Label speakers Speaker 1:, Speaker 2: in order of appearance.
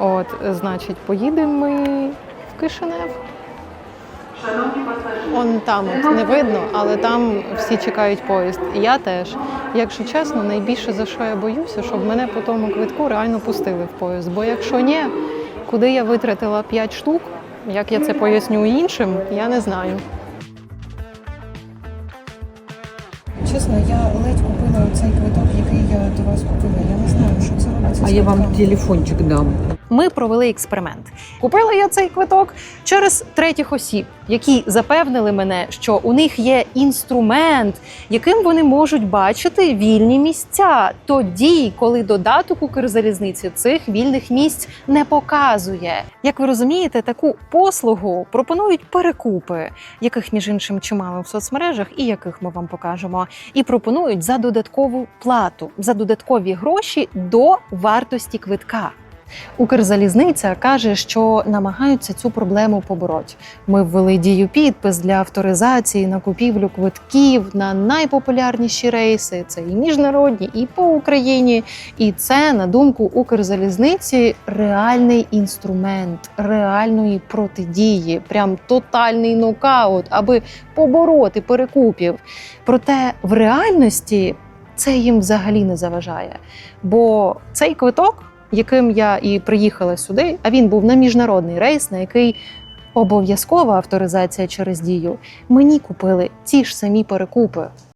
Speaker 1: От, значить, поїдемо ми в Кишинев. Он там от не видно, але там всі чекають поїзд. І я теж. Якщо чесно, найбільше за що я боюся, щоб мене по тому квитку реально пустили в поїзд. Бо якщо ні, куди я витратила 5 штук, як я це поясню іншим, я не знаю.
Speaker 2: Чесно, я ледь купила цей квиток, який я до вас купила. Я не знаю, що це робиться.
Speaker 3: А я вам телефончик дам.
Speaker 1: Ми провели експеримент. Купила я цей квиток через третіх осіб, які запевнили мене, що у них є інструмент, яким вони можуть бачити вільні місця, тоді, коли додаток Укрзалізниці цих вільних місць не показує. Як ви розумієте, таку послугу пропонують перекупи, яких між іншим чимало в соцмережах, і яких ми вам покажемо, і пропонують за додаткову плату, за додаткові гроші до вартості квитка. Укрзалізниця каже, що намагаються цю проблему побороти. Ми ввели дію підпис для авторизації на купівлю квитків на найпопулярніші рейси. Це і міжнародні, і по Україні. І це, на думку Укрзалізниці, реальний інструмент реальної протидії, прям тотальний нокаут, аби побороти перекупів. Проте в реальності це їм взагалі не заважає. Бо цей квиток яким я і приїхала сюди, а він був на міжнародний рейс, на який обов'язкова авторизація через дію. Мені купили ті ж самі перекупи.